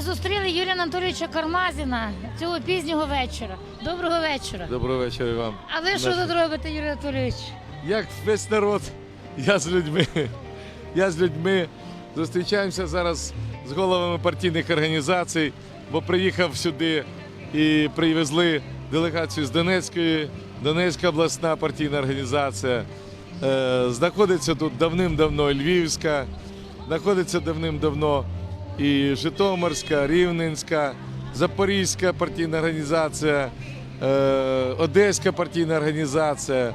Ми зустріли Юрія Анатолійовича Кармазіна цього пізнього вечора. Доброго вечора. Доброго вечора вам. А ви що тут робите, Юрій Анатолійович? Як весь народ, я з людьми. Я з людьми зустрічаємося зараз з головами партійних організацій, бо приїхав сюди і привезли делегацію з Донецької, Донецька обласна партійна організація. Е, Знаходиться тут давним-давно Львівська, знаходиться давним-давно і Житомирська, Рівненська, Запорізька партійна організація, е, Одеська партійна організація,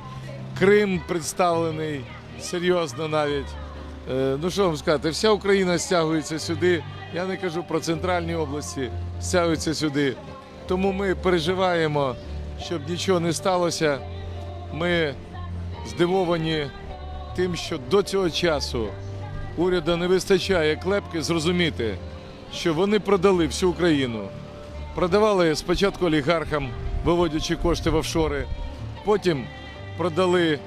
Крим представлений серйозно навіть. Е, Ну що вам сказати, вся Україна стягується сюди. Я не кажу про центральні області, стягується сюди. Тому ми переживаємо, щоб нічого не сталося. Ми здивовані тим, що до цього часу уряду не вистачає клепки зрозуміти, що вони продали всю Україну. Продавали спочатку олігархам, виводячи кошти в офшори, потім продали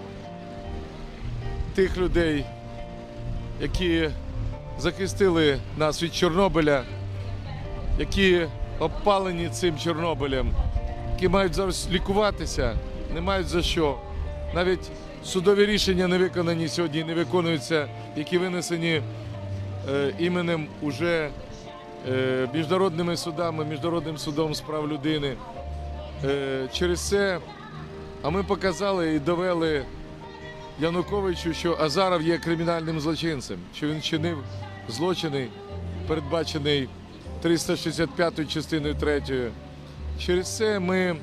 тих людей, які захистили нас від Чорнобиля, які обпалені цим Чорнобилем, які мають зараз лікуватися, не мають за що. Навіть судові рішення не виконані сьогодні, не виконуються, які винесені е, іменем уже е, міжнародними судами, міжнародним судом з прав людини. Е, через це, а ми показали і довели Януковичу, що Азаров є кримінальним злочинцем, що він чинив злочини, передбачений 365 частиною 3. Через це ми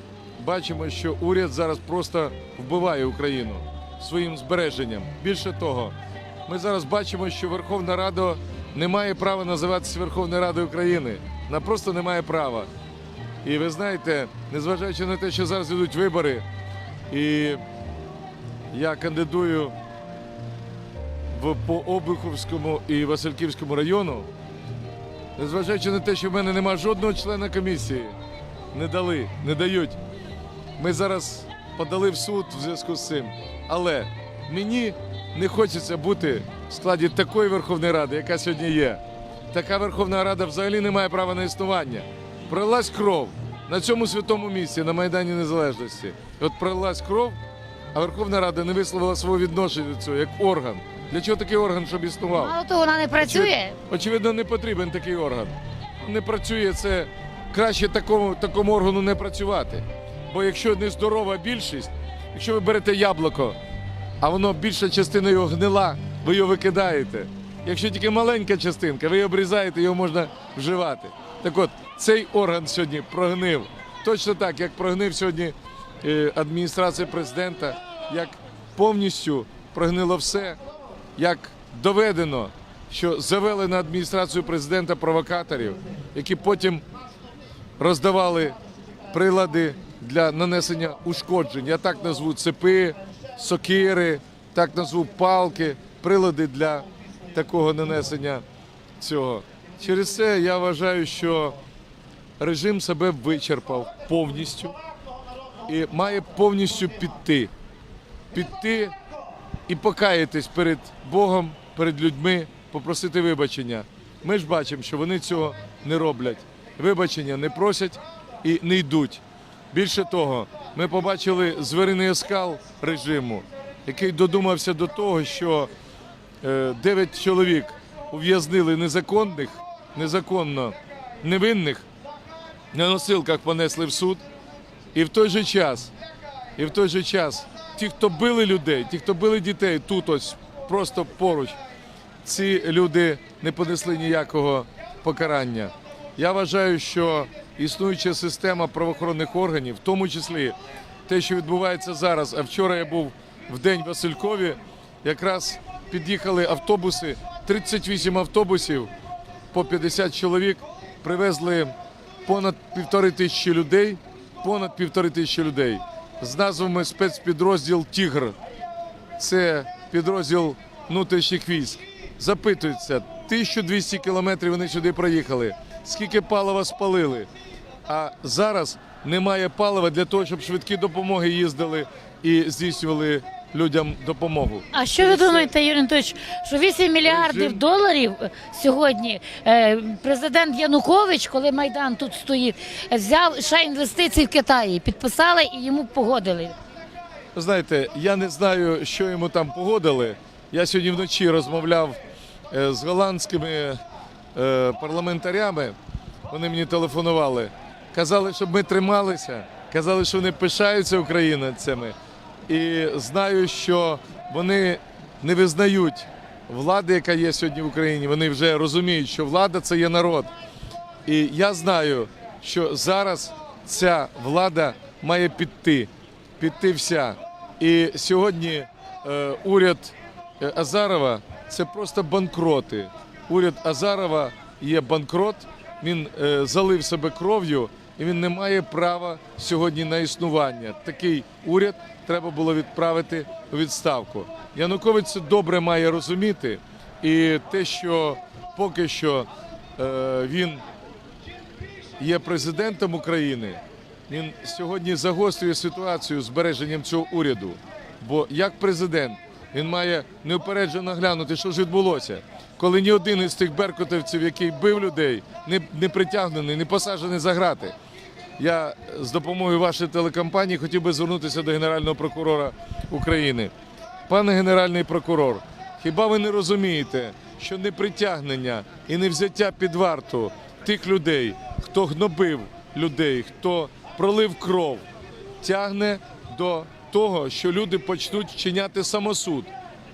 бачимо, що уряд зараз просто вбиває Україну своїм збереженням. Більше того, ми зараз бачимо, що Верховна Рада не має права називатися Верховною Радою України. Вона просто не має права. І ви знаєте, незважаючи на те, що зараз йдуть вибори, і я кандидую в, по Обуховському і Васильківському району, незважаючи на те, що в мене немає жодного члена комісії, не дали, не дають. Ми зараз подали в суд в зв'язку з цим. Але мені не хочеться бути в складі такої Верховної Ради, яка сьогодні є. Така Верховна Рада взагалі не має права на існування. Пролилась кров на цьому святому місці, на Майдані Незалежності. І От пролилась кров, а Верховна Рада не висловила свого відношення до цього як орган. Для чого такий орган, щоб існував? Мало того, вона не працює. Очевидно, не потрібен такий орган. Не працює це краще такому, такому органу не працювати. Бо якщо не здорова більшість, якщо ви берете яблуко, а воно більша частина його гнила, ви його викидаєте. Якщо тільки маленька частинка, ви її обрізаєте, його можна вживати. Так от, цей орган сьогодні прогнив. Точно так, як прогнив сьогодні е, адміністрація президента, як повністю прогнило все, як доведено, що завели на адміністрацію президента провокаторів, які потім роздавали прилади для нанесення ушкоджень. Я так назву цепи, сокири, так назву палки, прилади для такого нанесення цього. Через це я вважаю, що режим себе вичерпав повністю і має повністю піти. Піти і покаятись перед Богом, перед людьми, попросити вибачення. Ми ж бачимо, що вони цього не роблять. Вибачення не просять і не йдуть. Більше того, ми побачили звериний оскал режиму, який додумався до того, що е, дев'ять чоловік ув'язнили незаконних, незаконно невинних, на носилках понесли в суд. І в той же час, і в той же час, ті, хто били людей, ті, хто били дітей тут ось просто поруч, ці люди не понесли ніякого покарання. Я вважаю, що існуюча система правоохоронних органів, в тому числі те, що відбувається зараз, а вчора я був в день Василькові, якраз під'їхали автобуси, 38 автобусів по 50 чоловік, привезли понад півтори тисячі людей, понад півтори тисячі людей з назвами спецпідрозділ Тігр. Це підрозділ внутрішніх військ. Запитуються, 1200 кілометрів вони сюди проїхали. Скільки палива спалили? А зараз немає палива для того, щоб швидкі допомоги їздили і здійснювали людям допомогу. А що ви думаєте, Юрій Анатолійович, що 8 мільярдів доларів е, сьогодні е, президент Янукович, коли Майдан тут стоїть, взяв ще інвестиції в Китаї, підписали і йому погодили. Знаєте, я не знаю, що йому там погодили. Я сьогодні вночі розмовляв е, з голландськими парламентарями. Вони мені телефонували. Казали, щоб ми трималися. Казали, що вони пишаються українцями. І знаю, що вони не визнають влади, яка є сьогодні в Україні. Вони вже розуміють, що влада це є народ. І я знаю, що зараз ця влада має піти, піти вся. І сьогодні е, уряд е, Азарова це просто банкроти. Уряд Азарова є банкрот, він е, залив себе кров'ю і він не має права сьогодні на існування. Такий уряд треба було відправити у відставку. Янукович це добре має розуміти, і те, що поки що е, він є президентом України, він сьогодні загострює ситуацію збереженням цього уряду. Бо як президент він має неупереджено глянути, що ж відбулося, коли ні один із тих беркутівців, який бив людей, не, не притягнений, не посаджений за грати. Я з допомогою вашої телекомпанії хотів би звернутися до Генерального прокурора України. Пане Генеральний прокурор, хіба ви не розумієте, що не притягнення і не взяття під варту тих людей, хто гнобив людей, хто пролив кров, тягне до того, що люди почнуть вчиняти самосуд.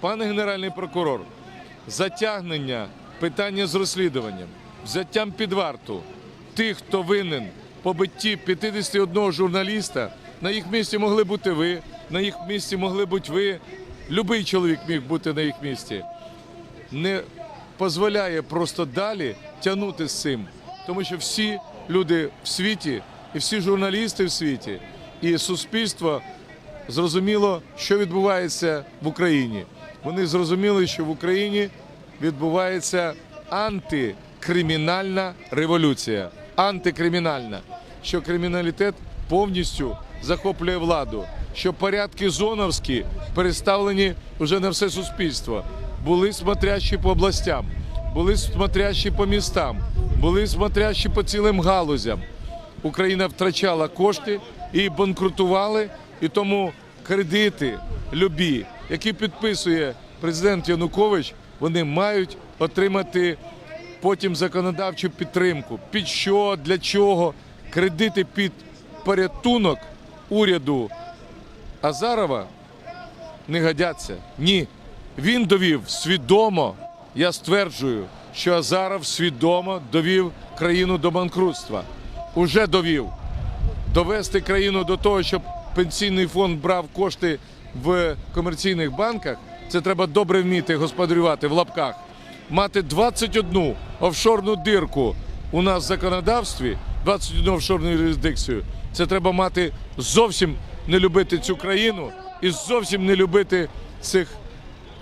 Пане Генеральний прокурор, затягнення питання з розслідуванням, взяттям під варту тих, хто винен побитті 51 журналіста, на їх місці могли бути ви, на їх місці могли бути ви. Любий чоловік міг бути на їх місці. Не дозволяє просто далі тягнути з цим, тому що всі люди в світі, і всі журналісти в світі, і суспільство зрозуміло, що відбувається в Україні. Вони зрозуміли, що в Україні відбувається антикримінальна революція. Антикримінальна, що криміналітет повністю захоплює владу, що порядки зоновські переставлені вже на все суспільство. Були смотрящі по областям, були смотрящі по містам, були смотрящі по цілим галузям. Україна втрачала кошти і банкрутували, і тому кредити любі, які підписує президент Янукович, вони мають отримати потім законодавчу підтримку. Під що, для чого? Кредити під порятунок уряду Азарова не годяться. Ні. Він довів свідомо, я стверджую, що Азаров свідомо довів країну до банкрутства. Уже довів. Довести країну до того, щоб пенсійний фонд брав кошти в комерційних банках, це треба добре вміти господарювати в лапках. Мати 21 офшорну дирку у нас в законодавстві, 21 офшорну юрисдикцію, це треба мати зовсім не любити цю країну і зовсім не любити цих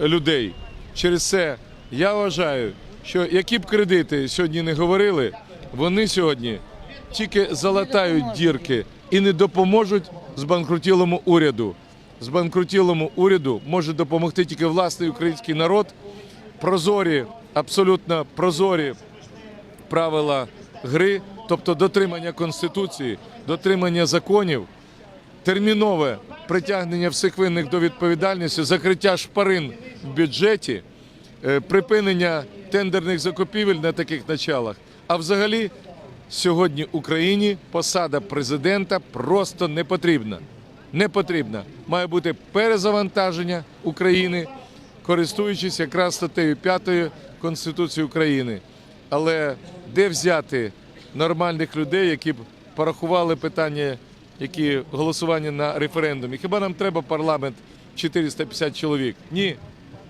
людей. Через це я вважаю, що які б кредити сьогодні не говорили, вони сьогодні тільки залатають дірки і не допоможуть збанкрутілому уряду. Збанкрутілому уряду може допомогти тільки власний український народ. Прозорі, абсолютно прозорі правила гри, тобто дотримання конституції, дотримання законів, термінове притягнення всіх винних до відповідальності, закриття шпарин в бюджеті, е, припинення тендерних закупівель на таких началах. А взагалі сьогодні Україні посада президента просто не потрібна. Не потрібна. Має бути перезавантаження України, користуючись якраз статтею 5 Конституції України. Але де взяти нормальних людей, які б порахували питання, які голосування на референдумі? Хіба нам треба парламент 450 чоловік? Ні,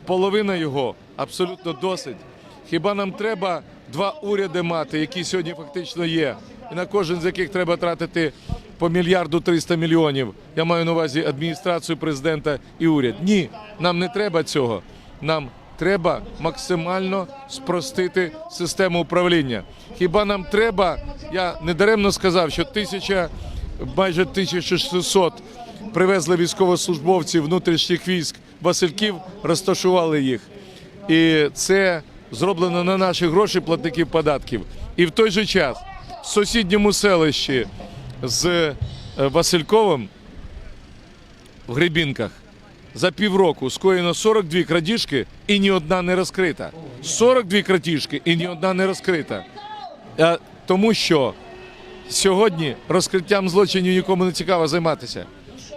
половина його абсолютно досить. Хіба нам треба два уряди мати, які сьогодні фактично є, і на кожен з яких треба тратити по мільярду 300 мільйонів? Я маю на увазі адміністрацію президента і уряд. Ні, нам не треба цього. Нам треба максимально спростити систему управління. Хіба нам треба? Я недаремно сказав, що тисяча майже 1600 привезли військовослужбовців внутрішніх військ Васильків, розташували їх. І це зроблено на наші гроші платників податків. І в той же час в сусідньому селищі з е, Васильковим в Гребінках за півроку скоєно 42 крадіжки і ні одна не розкрита. 42 крадіжки і ні одна не розкрита. Тому що сьогодні розкриттям злочинів нікому не цікаво займатися.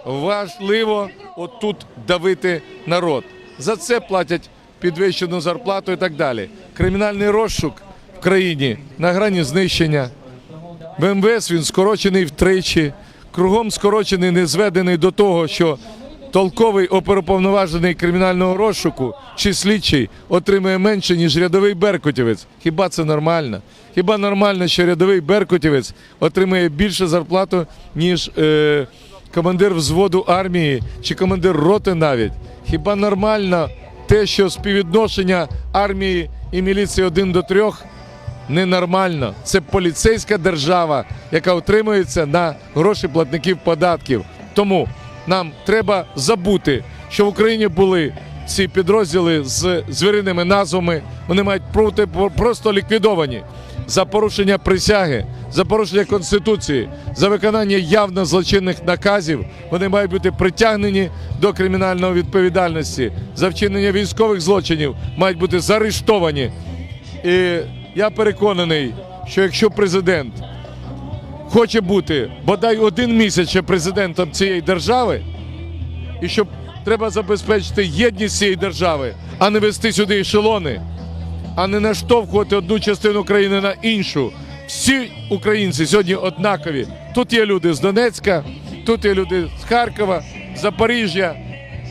Важливо отут давити народ. За це платять підвищену зарплату і так далі. Кримінальний розшук в країні на грані знищення. В МВС він скорочений втричі, кругом скорочений, не зведений до того, що толковий оперуповноважений кримінального розшуку чи слідчий отримує менше, ніж рядовий беркутівець. Хіба це нормально? Хіба нормально, що рядовий беркутівець отримує більше зарплату, ніж е, командир взводу армії чи командир роти навіть? Хіба нормально те, що співвідношення армії і міліції один до трьох ненормально. Це поліцейська держава, яка утримується на гроші платників податків. Тому нам треба забути, що в Україні були ці підрозділи з звіриними назвами. Вони мають бути просто ліквідовані за порушення присяги, за порушення конституції, за виконання явно злочинних наказів. Вони мають бути притягнені до кримінальної відповідальності за вчинення військових злочинів, мають бути заарештовані. І я переконаний, що якщо президент хоче бути бодай один місяць ще президентом цієї держави, і щоб треба забезпечити єдність цієї держави, а не вести сюди ешелони, а не наштовхувати одну частину країни на іншу. Всі українці сьогодні однакові. Тут є люди з Донецька, тут є люди з Харкова, Запоріжжя,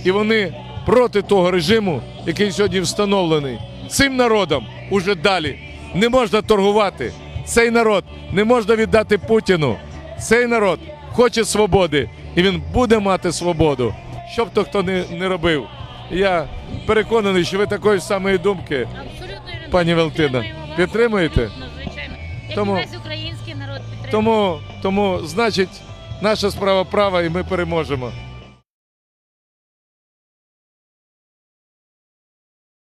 і вони проти того режиму, який сьогодні встановлений. Цим народом уже далі не можна торгувати. Цей народ не можна віддати Путіну. Цей народ хоче свободи, і він буде мати свободу. Що б то хто не, не робив. Я переконаний, що ви такої самої думки. Пані Валентина, підтримуєте? звичайно. Як Тому- весь український народ підтримує. Тому, тому, значить, наша справа права, і ми переможемо.